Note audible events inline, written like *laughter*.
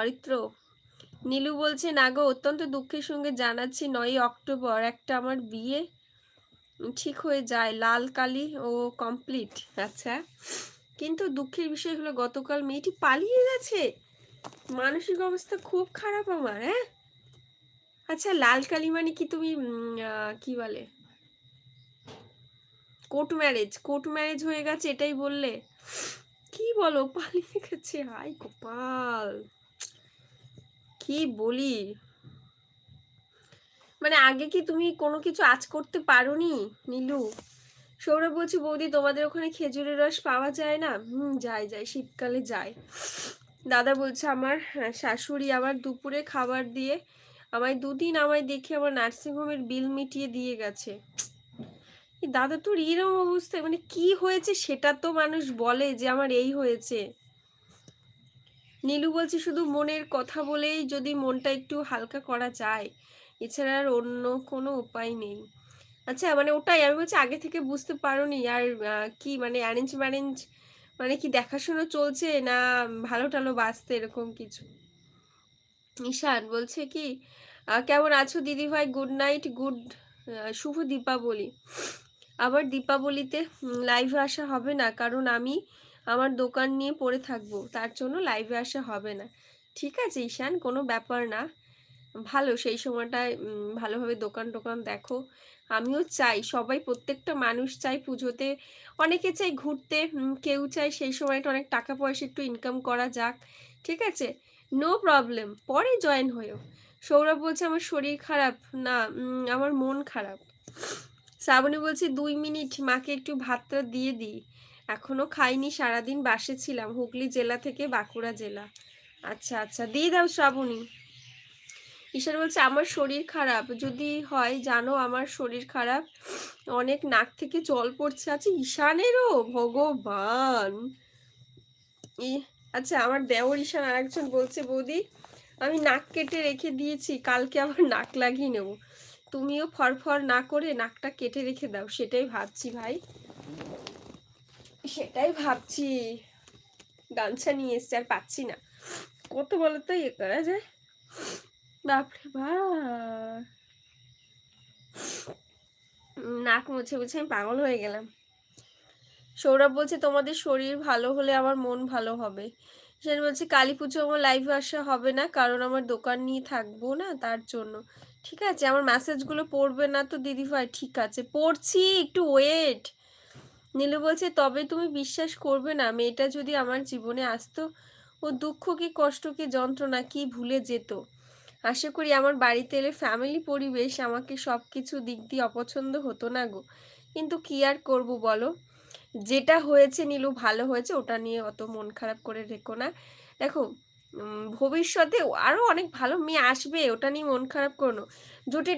অরিত্র নীলু বলছে, না গো, অত্যন্ত দুঃখের সঙ্গে জানাচ্ছি, নয়ই অক্টোবর, একটা আমার বিয়ে। ঠিক হয়ে যায়, লাল কালি ও কমপ্লিট। আচ্ছা কিন্তু দুঃখের বিষয় হলো, গতকাল মেয়েটি পালিয়ে গেছে। মানসিক অবস্থা খুব খারাপ আমার হ্যাঁ? আচ্ছা লাল কালি মানে কি তুমি কি বলে? কোর্ট ম্যারেজ কোর্ট ম্যারেজ হয়ে গেছে, এটাই বললে। কি বলো? *laughs* পালিয়ে গেছে। হাই কপাল কি বলি? মানে আগে কি তুমি কোনো কিছু আজ করতে পারোনি, নীলু? সৌরভ বলছি, বৌদি, তোমাদের ওখানে খেজুরের রস পাওয়া যায় না? হুম, যায় যায়, শীতকালে যায়। দাদা বলছে, আমার শাশুড়ি আবার দুপুরে খাবার দিয়ে আমায় দুদিন আমায় দেখে আমার নার্সিংহোমের বিল মিটিয়ে দিয়ে গেছে। দাদা তোর এরকম অবস্থায় মানে কি হয়েছে সেটা তো মানুষ বলে যে আমার এই হয়েছে। নীলু বলছে, শুধু মনের কথা বলেই যদি মনটা একটু হালকা করা যায়, এছাড়া আর অন্য কোনো উপায় নেই। আচ্ছা মানে ওটাই, আমি বলছি আগে থেকে বুঝতে পারোনি, আর কি মানে অ্যারেঞ্জ ম্যারেঞ্জ মানে কি দেখাশোনা চলছে না ভালো টালো বাঁচতে এরকম কিছু? ঈশান বলছে কি কেমন আছো দিদি ভাই গুড নাইট, গুড শুভ দীপাবলি। আবার দীপাবলিতে লাইভে আসা হবে না। কারণ আমি আমার দোকান নিয়ে পড়ে থাকব, তার জন্য লাইভে আসা হবে না। ঠিক আছে, ঈশান, কোনো ব্যাপার না। ভালো, সেই সময়টায় ভালোভাবে দোকান টোকান দেখো। আমিও চাই, সবাই, প্রত্যেকটা মানুষ চাই পুজোতে। অনেকে চাই ঘুরতে কেউ চাই সেই সময়টা অনেক টাকা পয়সা একটু ইনকাম করা যাক। ঠিক আছে? নো প্রবলেম পরে জয়েন হয়েও সৌরভ বলছে, আমার শরীর খারাপ। না আমার মন খারাপ। শ্রাবণী বলছি, দুই মিনিট, মাকে একটু ভাতটা দিয়ে দিই। এখনও খাইনি, সারাদিন বাসে ছিলাম, হুগলি জেলা থেকে বাঁকুড়া জেলা। আচ্ছা আচ্ছা দিয়ে দাও শ্রাবণী। ঈশান বলছে, আমার শরীর খারাপ। যদি হয়, জানো আমার শরীর খারাপ। অনেক নাক থেকে জল পড়ছে। আচ্ছা ঈশানেরও? ভগবান! আচ্ছা আমার দেওর ঈশান আরেকজন বলছে, বৌদি, আমি নাক কেটে রেখে দিয়েছি, কালকে আবার নাক লাগিয়ে নেব। তুমিও ফরফর না করে নাকটা কেটে রেখে দাও, সেটাই ভাবছি ভাই। সেটাই ভাবছি। গামছা নিয়ে এসছি আর পাচ্ছি না। কত বলো তো ইয়ে করা যায়? বাপরে বাপ নাক মুছে মুছে আমি পাগল হয়ে গেলাম। সৌরভ বলছে, তোমাদের শরীর ভালো হলে আমার মন ভালো হবে। সে বলছে, কালী পুজো আমার লাইভে আসা হবে না, কারণ আমার দোকান নিয়ে থাকব না তার জন্য। ঠিক আছে, আমার মেসেজগুলো পড়বে না তো দিদিভাই ঠিক আছে। পড়ছি, একটু ওয়েট নীলু বলছে, তবে তুমি বিশ্বাস করবে না, মেয়েটা যদি আমার জীবনে আসতো, ও দুঃখ কি, কষ্ট কি, যন্ত্রণা কি ভুলে যেত। আশা করি আমার বাড়িতে এলে ফ্যামিলি পরিবেশ আমাকে সব কিছু দিক দিয়ে অপছন্দ হতো না গো। কিন্তু কি আর করব বলো? যেটা হয়েছে নীলু, ভালো হয়েছে, ওটা নিয়ে অত মন খারাপ করে রেখো না। দেখো ভবিষ্যতে আরও অনেক ভালো মেয়ে আসবে ওটা নিয়ে মন খারাপ করো জোটে